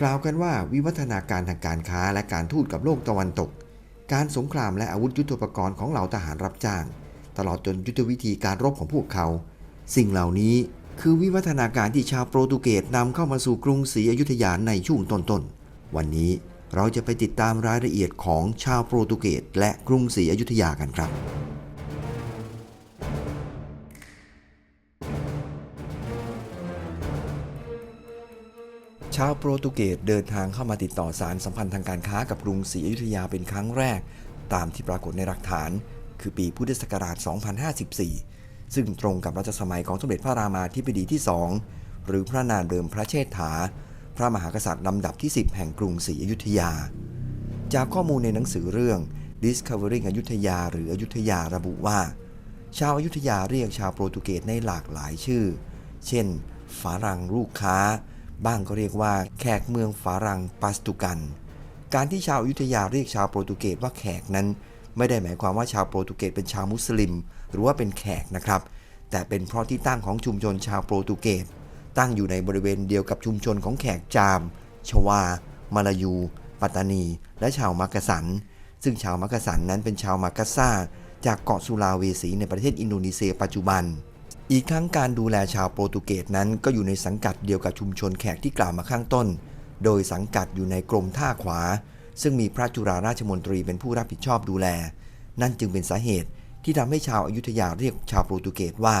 กล่าวกันว่าวิวัฒนาการทางการค้าและการทูตกับโลกตะวันตก การสงครามและอาวุธยุทโธปกรณ์ของเหล่าทหารรับจ้าง ตลอดจนยุทธวิธีการรบของพวกเขา สิ่งเหล่านี้คือวิวัฒนาการที่ชาวโปรตุเกสนำเข้ามาสู่กรุงศรีอยุธยาในช่วงต้นๆ วันนี้เราจะไปติดตามรายละเอียดของชาวโปรตุเกสและกรุงศรีอยุธยากันครับ ชาวโปรตุเกสเดินทางเข้ามาติดต่อสารสัมพันธ์ทางการค้ากับกรุงศรีอยุธยาเป็นครั้งแรก ตามที่ปรากฏในหลักฐาน คือปีพุทธศักราช 2054 ซึ่งตรงกับรัชสมัยของสมเด็จพระรามาธิบดีที่สองหรือพระนามเดิมพระเชษฐา พระมหากษัตริย์ลำดับที่ 10 แห่งกรุงศรีอยุธยา จากข้อมูลในหนังสือเรื่อง Discovering อยุธยา หรืออยุธยาระบุว่า ชาวอยุธยาเรียกชาวโปรตุเกสในหลากหลายชื่อ เช่นฝรั่งลูกค้า บ้างก็เรียกว่าแขกเมืองฝรั่งปัสตุกัน การที่ชาวอยุธยาเรียกชาวโปรตุเกสว่าแขกนั้น ไม่ได้หมายความว่าชาวโปรตุเกสเป็นชาวมุสลิม หรือว่าเป็นแขกนะครับ แต่เป็นเพราะที่ตั้งของชุมชนชาวโปรตุเกสตั้งอยู่ในบริเวณเดียวกับชุมชนของแขกจาม ชวา มาลายู ปัตตานี และชาวมักกะสัน ซึ่งชาวมักกะสันนั้นเป็นชาวมักกะซาจากเกาะสุลาเวสีในประเทศอินโดนีเซียปัจจุบัน อีกทั้งการดูแลชาวโปรตุเกสนั้นก็อยู่ในสังกัดเดียวกับชุมชนแขกที่กล่าวมาข้างต้น โดยสังกัดอยู่ในกรมท่าขวา ซึ่งมีพระจุฬาราชมนตรีเป็นผู้รับผิดชอบดูแล นั่นจึงเป็นสาเหตุที่ทำให้ชาวอายุทยาเรียกชาวโปรตุเกสว่า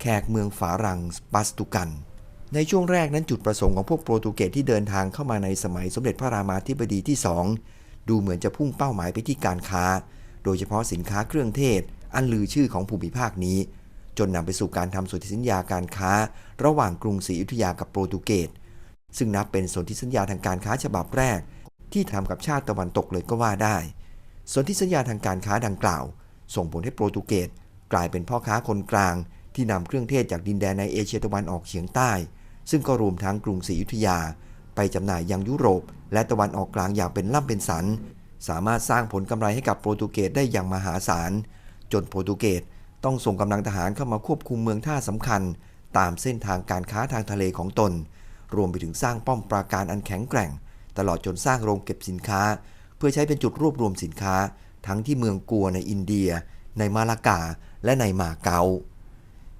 แขกเมืองฝารังปัสตุกัน ในช่วงแรกนั้นจุดประสงค์ของพวกโปรตุเกสที่เดินทางเข้ามาในสมัยสมเด็จพระรามาธิบดีที่สองดูเหมือนจะพุ่งเป้าหมายไปที่การค้า โดยเฉพาะสินค้าเครื่องเทศ อันลือชื่อของภูมิภาคนี้ จนนำไปสู่การทำสนธิสัญญาการค้า ระหว่างกรุงศรีอยุธยากับโปรตุเกสซึ่งนับเป็นสนธิสัญญาทางการค้าฉบับแรก ที่ทำกับชาติตะวันตกเลยก็ว่าได้ สนธิสัญญาทางการค้าดังกล่าว ส่งผลให้โปรตุเกสกลายเป็นพ่อค้าคนกลาง ที่นำเครื่องเทศจากดินแดนในเอเชียตะวันออกเฉียงใต้ ซึ่งก็รวมทั้งกรุงศรีอยุธยา ไปจำหน่ายยังยุโรป และตะวันออกกลางอย่างเป็นล่ำเป็นสัน สามารถสร้างผลกำไรให้กับโปรตุเกสได้อย่างมหาศาล จนโปรตุเกส ต้องส่งกำลังทหารเข้ามาควบคุมเมืองท่าสำคัญ ตามเส้นทางการค้าทางทะเลของตน รวมไปถึงสร้างป้อมปราการอันแข็งแกร่ง ตลอดจนสร้างโรงเก็บสินค้า เพื่อใช้เป็นจุดรวบรวมสินค้า ทั้งที่เมืองกัวในอินเดีย ในมาลากา และในมาเกา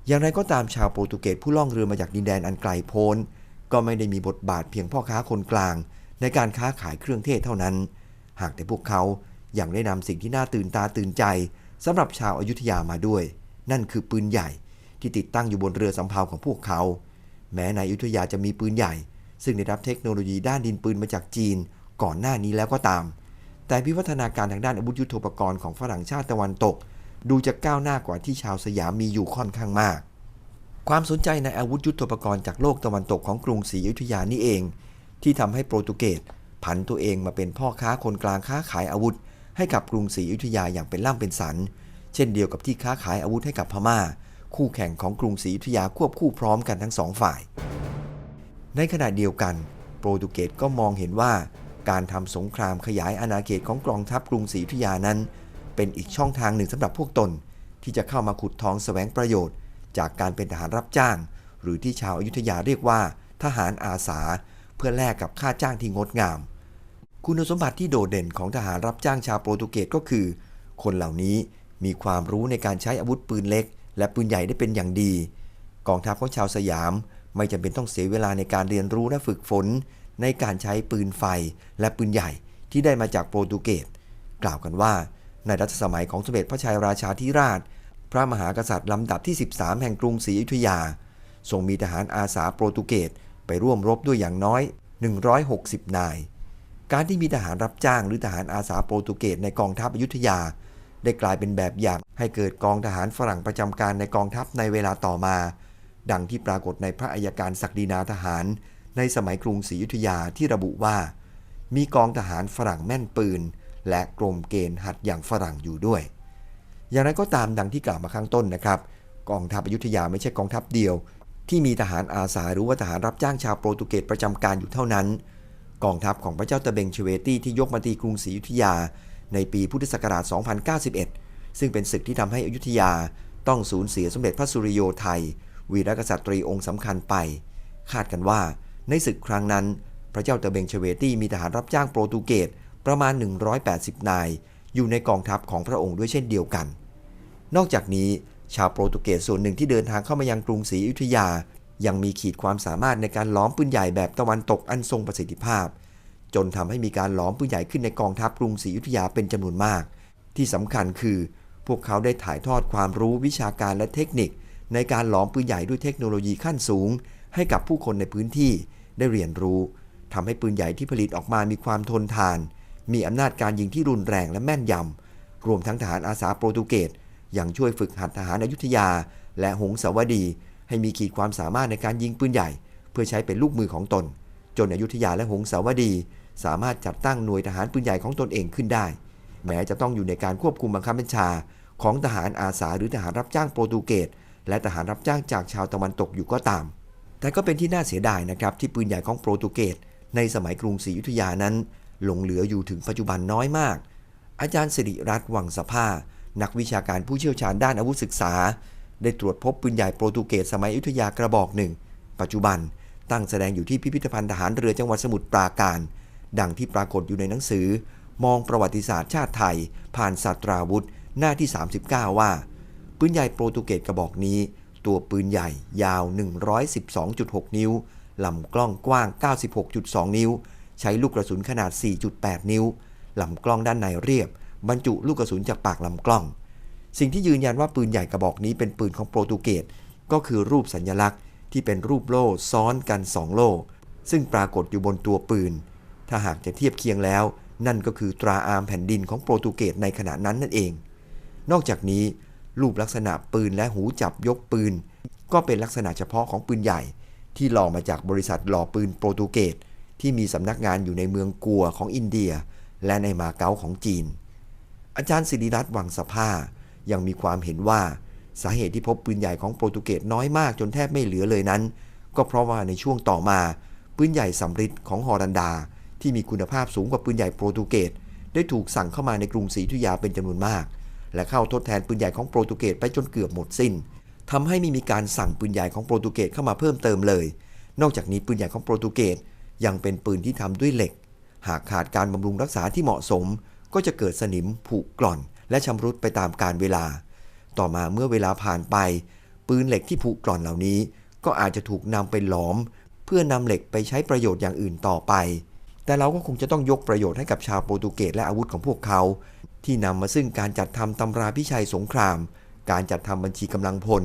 อย่างไรก็ตามชาวโปรตุเกสผู้ล่องเรือมาจากดินแดนอันไกลโพ้น ก็ไม่ได้มีบทบาทเพียงพ่อค้าคนกลาง ในการค้าขายเครื่องเทศเท่านั้น หากแต่พวกเขายัางได้นำสิ่งที่น่าตื่นตาตื่นใจ สำหรับชาวอายุทยามาด้วย นั่นคือปืนใหญ่ที่ติดตั้งอยู่บนเรือสำเภาของพวกเขา แม้ในอยุธยาจะมีปืนใหญ่ ซึ่งได้รับเทคโนโลยีด้านดินปืนมาจากจีน ก่อนหน้านี้แล้วก็ตาม แต่วิวัฒนาการทางด้านอาวุธยุโทโธปกรณ์ของฝรั่งชาติตะวันตก ดูจะก้าวหน้ากว่าที่ชาวสยามมีอยู่ค่อนข้างมาก ความสนใจในอาวุธยุโทโธปกรณ์จากโลกตะวันตกของกรุงศรีอยุธยานี่เอง ที่ทำให้โปรตุเกสผันตัวเองมาเป็นพ่อค้าคนกลางค้าขายอาวุธ ให้กับกรุงศรีอยุธยาอย่างเป็นล่ำเป็นสัน เช่นเดียวกับที่ค้าขายอาวุธให้กับพม่า คู่แข่งของกรุงศรีอยุธยาควบคู่พร้อมกันทั้งสองฝ่าย ในขณะเดียวกัน โปรตุเกสก็มองเห็นว่า การทำสงครามขยายอาณาเขตของกองทัพกรุงศรีอยุธยานั้น เป็นอีกช่องทางหนึ่งสำหรับพวกตน ที่จะเข้ามาขุดทองแสวงประโยชน์ จากการเป็นทหารรับจ้าง หรือที่ชาวอยุทยาเรียกว่า ทหารอาสา เพื่อแลกกับค่าจ้างที่งดงาม คุณสมบัติที่โดดเด่นของทหารรับจ้างชาวโปรตุเกสก็คือ คนเหล่านี้มีความรู้ในการใช้อาวุธปืนเล็ก และปืนใหญ่ได้เป็นอย่างดี กองทัพของชาวสยามไม่จำเป็นต้องเสียเวลาในการเรียนรู้และฝึกฝน ในการใช้ปืนไฟและปืนใหญ่ที่ได้มาจากโปรตุเกส กล่าวกันว่า ในรัชสมัยของสมเด็จพระชัยราชาธิราช พระมหากษัตริย์ลำดับที่ 13 แห่งกรุงศรีอยุธยาทรงมีทหารอาสาโปรตุเกสไปร่วมรบด้วยอย่างน้อย 160 นาย การที่มีทหารรับจ้างหรือทหารอาสาโปรตุเกสในกองทัพอยุธยา ได้กลายเป็นแบบอย่างให้เกิดกองทหารฝรั่งประจำการในกองทัพในเวลาต่อมา ดังที่ปรากฏในพระอัยการศักดินาทหาร ในสมัยกรุงศรีอยุธยาที่ระบุว่า มีกองทหารฝรั่งแม่นปืน และกรมเกณฑ์หัดอย่างฝรั่งอยู่ด้วย อย่างไรก็ตามดังที่กล่าวมาข้างต้นนะครับ กองทัพอยุธยาไม่ใช่กองทัพเดียว ที่มีทหารอาสาหรือว่าทหารรับจ้างชาวโปรตุเกสประจำการอยู่เท่านั้น กองทัพของพระเจ้าตะเบงเชเวตี้ที่ยกมาตีกรุงศรีอยุธยา ในปีพุทธศักราช 2091 ซึ่งเป็นศึกที่ทำให้อยุธยาต้องสูญเสียสมเด็จพระสุริโยไทย วีรกษัตรีองค์สำคัญไป คาดกันว่าในศึกครั้งนั้น พระเจ้าเตอร์เบงเชเวตี้มีทหารรับจ้างโปรตุเกสประมาณ 180 นาย อยู่ในกองทัพของพระองค์ด้วยเช่นเดียวกัน นอกจากนี้ชาวโปรตุเกสส่วนหนึ่งที่เดินทางเข้ามายังกรุงศรีอยุธยา ยังมีขีดความสามารถในการล้อมปืนใหญ่แบบตะวันตกอันทรงประสิทธิภาพ จนทำให้มีการล้อมปืนใหญ่ขึ้นในกองทัพกรุงศรีอยุธยาเป็นจำนวนมาก ที่สำคัญคือ พวกเขาได้ถ่ายทอดความรู้วิชาการและเทคนิค ในการหลอมปืนใหญ่ด้วยเทคโนโลยีขั้นสูง ให้กับผู้คนในพื้นที่ได้เรียนรู้ทำให้ปืนใหญ่ที่ผลิตออกมามีความทนทาน มีอำนาจการยิงที่รุนแรงและแม่นยำรวมทั้งทหารอาสาโปรตุเกสยังช่วยฝึกหัดทหารอยุธยา และหงสาวดี ให้มีขีดความสามารถในการยิงปืนใหญ่ เพื่อใช้เป็นลูกมือของตน จนอยุธยาและหงสาวดี สามารถจัดตั้งหน่วยทหารปืนใหญ่ของตนเองขึ้นได้ แม้จะต้องอยู่ในการควบคุมบังคับบัญชา ของทหารอาสาหรือทหารรับจ้างโปรตุเกสและทหารรับจ้างจากชาวตะวันตกอยู่ก็ตาม แต่ก็เป็นที่น่าเสียดายนะครับที่ปืนใหญ่ของโปรตุเกสในสมัยกรุงศรีอยุธยานั้น หลงเหลืออยู่ถึงปัจจุบันน้อยมาก อาจารย์สิริรัตน์วังสภา นักวิชาการผู้เชี่ยวชาญด้านอาวุธศึกษา ได้ตรวจพบปืนใหญ่โปรตุเกสสมัยอยุธยากระบอกหนึ่ง ปัจจุบันตั้งแสดงอยู่ที่พิพิธภัณฑ์ทหารเรือจังหวัดสมุทรปราการ ดังที่ปรากฏอยู่ในหนังสือ มองประวัติศาสตร์ชาติไทย ผ่านศาสตราวุธ หน้าที่ 39 ว่า ปืนใหญ่โปรตุเกสกระบอกนี้ ตัวปืนใหญ่ยาว 112.6 นิ้วลำกล้องกว้าง 96.2 นิ้ว ใช้ลูกกระสุนขนาด 4.8 นิ้วลำกล้องด้านในเรียบ บรรจุลูกกระสุนจากปากลำกล้อง สิ่งที่ยืนยันว่าปืนใหญ่กระบอกนี้เป็นปืนของโปรตุเกสก็คือรูปสัญลักษณ์ที่เป็นรูปโล่ซ้อนกัน 2 โล่ ซึ่งปรากฏอยู่บนตัวปืน ถ้าหากจะเทียบเคียงแล้ว นั่นก็คือตราอาร์มแผ่นดินของโปรตุเกสในขณะนั้นนั่นเอง นอกจากนี้ รูปลักษณะปืนและหูจับยกปืน ก็เป็นลักษณะเฉพาะของปืนใหญ่ ที่หล่อมาจากบริษัทหล่อปืนโปรตุเกสที่มีสำนักงานอยู่ในเมืองกัวของอินเดีย และในมาเก๊าของจีน อาจารย์ศิริรัตน์วังสภา ยังมีความเห็นว่าสาเหตุที่พบปืนใหญ่ของโปรตุเกสน้อยมากจนแทบไม่เหลือเลยนั้น ก็เพราะว่าในช่วงต่อมา ปืนใหญ่สำริดของฮอลันดา ที่มีคุณภาพสูงกว่าปืนใหญ่โปรตุเกสได้ถูกสั่งเข้ามาในกรุงศรีอยุยาเป็นจำนวนมาก และเข้าทดแทนปืนใหญ่ของโปรตุเกสไปจนเกือบหมดสิ้นทำให้ไม่มีการสั่งปืนใหญ่ของโปรตุเกสเข้ามาเพิ่มเติมเลย นอกจากนี้ปืนใหญ่ของโปรตุเกสยังเป็นปืนที่ทำด้วยเหล็ก หากขาดการบำรุงรักษาที่เหมาะสม ก็จะเกิดสนิมผุกร่อน และชำรุดไปตามกาลเวลา ต่อมาเมื่อเวลาผ่านไป ปืนเหล็กที่ผุกร่อนเหล่านี้ ก็อาจจะถูกนำไปหลอม เพื่อนำเหล็กไปใช้ประโยชน์อย่างอื่นต่อไป แต่เราก็คงจะต้องยกประโยชน์ให้กับชาวโปรตุเกสและอาวุธของพวกเขา ที่นำมาซึ่งการจัดทำตำราพิชัยสงคราม การจัดทำบัญชีกำลังพล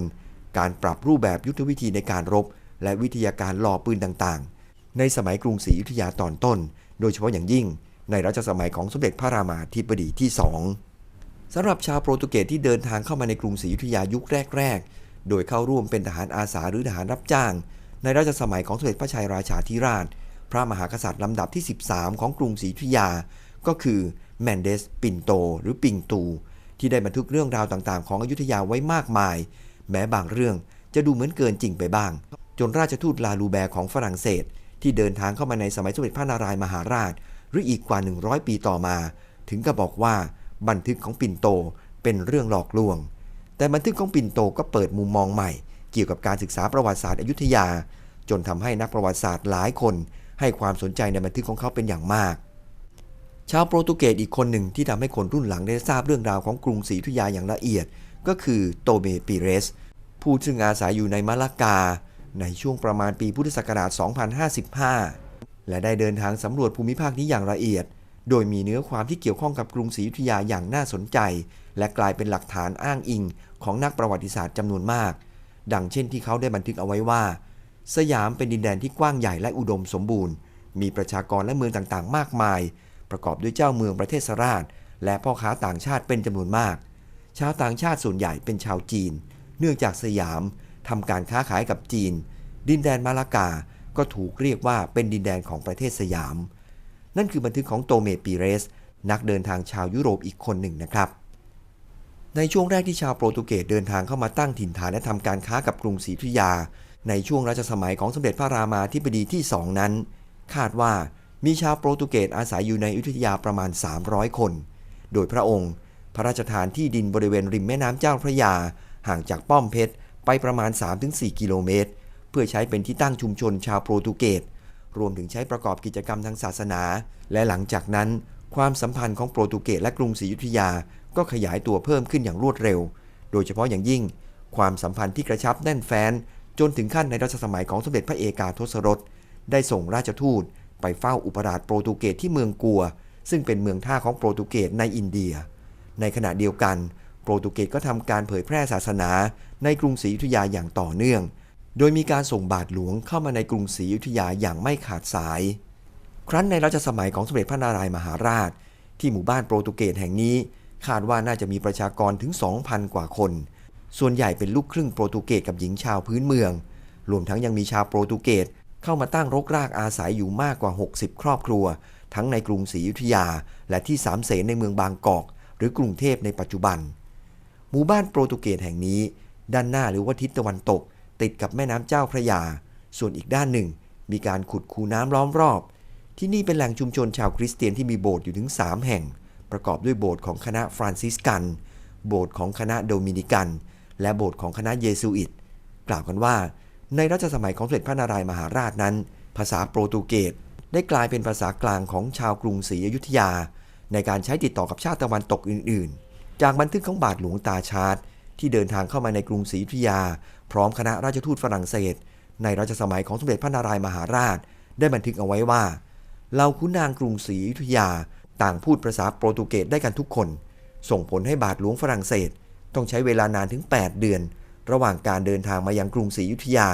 การปรับรูปแบบยุทธวิธีในการรบ และวิทยาการหล่อปืนต่างๆ ในสมัยกรุงศรีอยุธยาตอนต้น โดยเฉพาะอย่างยิ่งในรัชสมัยของสมเด็จพระรามาธิบดีที่สอง สำหรับชาวโปรตุเกสที่เดินทางเข้ามาในกรุงศรีอยุธยายุคแรก ๆ โดยเข้าร่วมเป็นทหารอาสาหรือทหารรับจ้าง ในรัชสมัยของสมเด็จพระชัยราชาธิราช พระมหากษัตริย์ลำดับที่ 13 ของกรุงศรีอยุธยา ก็คือแมนเดสปินโต หรือปิงตู ที่ได้บันทึกเรื่องราวต่างๆ ของอยุธยาไว้มากมาย แม้บางเรื่องจะดูเหมือนเกินจริงไปบ้าง จนราชทูตลาลูแบร์ของฝรั่งเศส ที่เดินทางเข้ามาในสมัยสมเด็จพระนารายมหาราช หรืออีกกว่า 100 ปีต่อมา ถึงกับบอกว่า บันทึกของปินโตเป็นเรื่องหลอกลวง แต่บันทึกของปินโตก็เปิดมุมมองใหม่ เกี่ยวกับการศึกษาประวัติศาสตร์อยุธยา จนทำให้นักประวัติศาสตร์หลายคน ให้ความสนใจในบันทึกของเขาเป็นอย่างมาก ชาวโปรตุเกสอีกคนหนึ่งที่ทำให้คนรุ่นหลังได้ทราบเรื่องราวของกรุงศรีอยุธยาอย่างละเอียด ก็คือโตเมปิเรส ผู้ซึ่งอาศัยอยู่ในมะละกา ในช่วงประมาณปีพุทธศักราช 2055 และได้เดินทางสำรวจภูมิภาคนี้อย่างละเอียด โดยมีเนื้อความที่เกี่ยวข้องกับกรุงศรีอยุธยาอย่างน่าสนใจ และกลายเป็นหลักฐานอ้างอิงของนักประวัติศาสตร์จำนวนมาก ดังเช่นที่เขาได้บันทึกเอาไว้ว่า สยามเป็นดินแดนที่กว้างใหญ่และอุดมสมบูรณ์ มีประชากรและเมืองต่างๆ มากมาย ประกอบด้วยเจ้าเมืองประเทศสราช และพ่อค้าต่างชาติเป็นจำนวนมาก ชาวต่างชาติส่วนใหญ่เป็นชาวจีน เนื่องจากสยามทำการค้าขายกับจีน ดินแดนมาลากา ก็ถูกเรียกว่าเป็นดินแดนของประเทศสยาม นั่นคือบันทึกของโตเมปีเรส นักเดินทางชาวยุโรปอีกคนหนึ่งนะครับ ในช่วงแรกที่ชาวโปรตุเกสเดินทางเข้ามาตั้งถิ่นฐานและทำการค้ากับกรุงศรีอยุธยา ในช่วงรัชสมัยของสมเด็จพระรามาธิบดีที่สองนั้น คาดว่ามีชาวโปรตุเกสอาศัยอยู่ในอยุธยาประมาณ 300 คน โดยพระองค์ พระราชทานที่ดินบริเวณริมแม่น้ำเจ้าพระยา ห่างจากป้อมเพชรไปประมาณ 3-4 กิโลเมตร เพื่อใช้เป็นที่ตั้งชุมชนชาวโปรตุเกส รวมถึงใช้ประกอบกิจกรรมทางศาสนา และหลังจากนั้น ความสัมพันธ์ของโปรตุเกสและกรุงศรีอยุธยา ก็ขยายตัวเพิ่มขึ้นอย่างรวดเร็ว โดยเฉพาะอย่างยิ่ง ความสัมพันธ์ที่กระชับแน่นแฟ้น จนถึงขั้นในรัชสมัยของสมเด็จพระเอกาทศรส ได้ส่งราชทูต ไปเฝ้าอุปราชโปรตุเกสที่เมืองกัว ซึ่งเป็นเมืองท่าของโปรตุเกสในอินเดีย ในขณะเดียวกัน โปรตุเกสก็ทำการเผยแพร่ศาสนา ในกรุงศรีอยุธยาอย่างต่อเนื่อง โดยมีการส่งบาทหลวงเข้ามาในกรุงศรีอยุธยาอย่างไม่ขาดสาย ครั้นในรัชสมัยของสมเด็จพระนารายมหาราช ที่หมู่บ้านโปรตุเกสแห่งนี้ คาดว่าน่าจะมีประชากรถึง 2,000 กว่าคน ส่วนใหญ่เป็นลูกครึ่งโปรตุเกสกับหญิงชาวพื้นเมือง รวมทั้งยังมีชาวโปรตุเกสเข้ามาตั้งรกรากอาศัยอยู่มากกว่า 60 ครอบครัว ทั้งในกรุงศรีอยุธยา และที่สามเสนในเมืองบางกอก หรือกรุงเทพในปัจจุบัน หมู่บ้านโปรตุเกสแห่งนี้ ด้านหน้าหรือว่าทิศตะวันตก ติดกับแม่น้ำเจ้าพระยา ส่วนอีกด้านหนึ่ง มีการขุดคูน้ำล้อมรอบ ที่นี่เป็นแหล่งชุมชนชาวคริสเตียนที่มีโบสถ์อยู่ถึง 3 แห่ง ประกอบด้วยโบสถ์ของคณะฟรานซิสกัน โบสถ์ของคณะโดมินิกัน และโบสถ์ของคณะเยซูอิต กล่าวกันว่า ในรัชสมัยของสมเด็จพระนารายมหาราชนั้น ภาษาโปรตุเกสได้กลายเป็นภาษากลางของชาวกรุงศรีอยุธยา ในการใช้ติดต่อกับชาติตะวันตกอื่น ๆ จากบันทึกของบาทหลวงตาชาร์ต ที่เดินทางเข้ามาในกรุงศรีอยุธยา พร้อมคณะราชทูตฝรั่งเศส ในรัชสมัยของสมเด็จพระนารายมหาราช ได้บันทึกเอาไว้ว่าเหล่าขุนนางกรุงศรีอยุธยา ต่างพูดภาษาโปรตุเกสได้กันทุกคน ส่งผลให้บาทหลวงฝรั่งเศส ต้องใช้เวลานานถึง 8 เดือน ระหว่างการเดินทางมายังกรุงศรีอยุธยา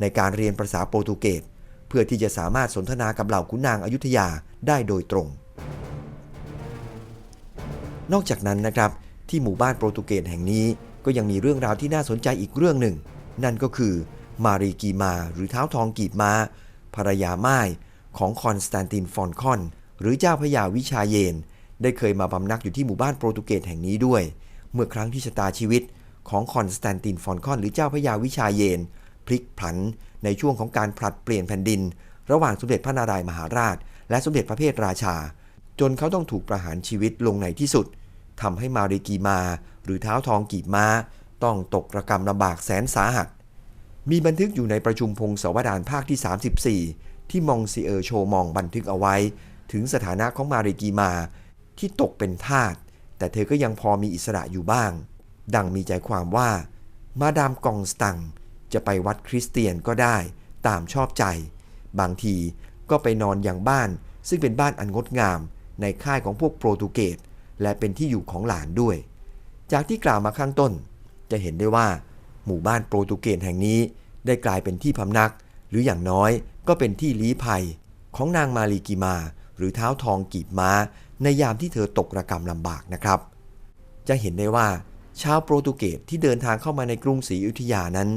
ในการเรียนภาษาโปรตุเกสเพื่อที่จะสามารถสนทนากับเหล่าขุนนางอยุธยาได้โดยตรง นอกจากนั้นนะครับที่หมู่บ้านโปรตุเกสแห่งนี้ ก็ยังมีเรื่องราวที่น่าสนใจอีกเรื่องหนึ่ง นั่นก็คือมารีกีมาหรือเท้าทองกีบมาภรรยาไม่ายของคอนสแตนตินฟอนคอน หรือเจ้าพระยาวิชาเยน ได้เคยมาบำนักอยู่ที่หมู่บ้านโปรตุเกสแห่งนี้ด้วย เมื่อครั้งที่ชะตาชีวิตของคอนสแตนตินฟอนคอน หรือเจ้าพระยาวิชาเยน พลิกผันในช่วงของการผลัดเปลี่ยนแผ่นดิน ระหว่างสมเด็จพระนารายมหาราช และสมเด็จพระเพทราชา จนเขาต้องถูกประหารชีวิตลงในที่สุดทำให้มาริกีมา หรือเท้าทองกีบม้า ต้องตกระกรรมลำบากแสนสาหัส มีบันทึกอยู่ในประชุมพงศาวดารภาคที่ 34 ที่มองซีเออร์โชมองบันทึกเอาไว้ ถึงสถานะของมาริกีมาที่ตกเป็นทาสแต่เธอก็ยังพอมีอิสระอยู่บ้าง ดังมีใจความว่า มาดามกองสตังจะไปวัดคริสเตียนก็ได้ ตามชอบใจ บางทีก็ไปนอนอย่างบ้าน ซึ่งเป็นบ้านอันงดงาม ในค่ายของพวกโปรตุเกสและเป็นที่อยู่ของหลานด้วย จากที่กล่าวมาข้างต้น จะเห็นได้ว่า หมู่บ้านโปรตุเกสแห่งนี้ได้กลายเป็นที่พำนัก หรืออย่างน้อยก็เป็นที่ลี้ภัย ของนางมาลีกิมา หรือเท้าทองกีบม้า ในยามที่เธอตกระกรรมลำบากนะครับ จะเห็นได้ว่า ชาวโปรตุเกสที่เดินทางเข้ามาในกรุงศรีอยุธยานั้น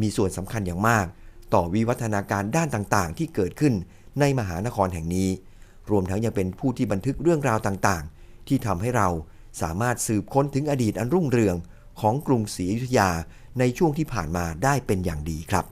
มีส่วนสำคัญอย่างมาก ต่อวิวัฒนาการด้านต่างๆ ที่เกิดขึ้นในมหานครแห่งนี้ รวมทั้งยังเป็นผู้ที่บันทึกเรื่องราวต่างๆ ที่ทำให้เรา สามารถสืบค้นถึงอดีตอันรุ่งเรืองของกรุงศรีอยุธยาในช่วงที่ผ่านมาได้เป็นอย่างดีครับ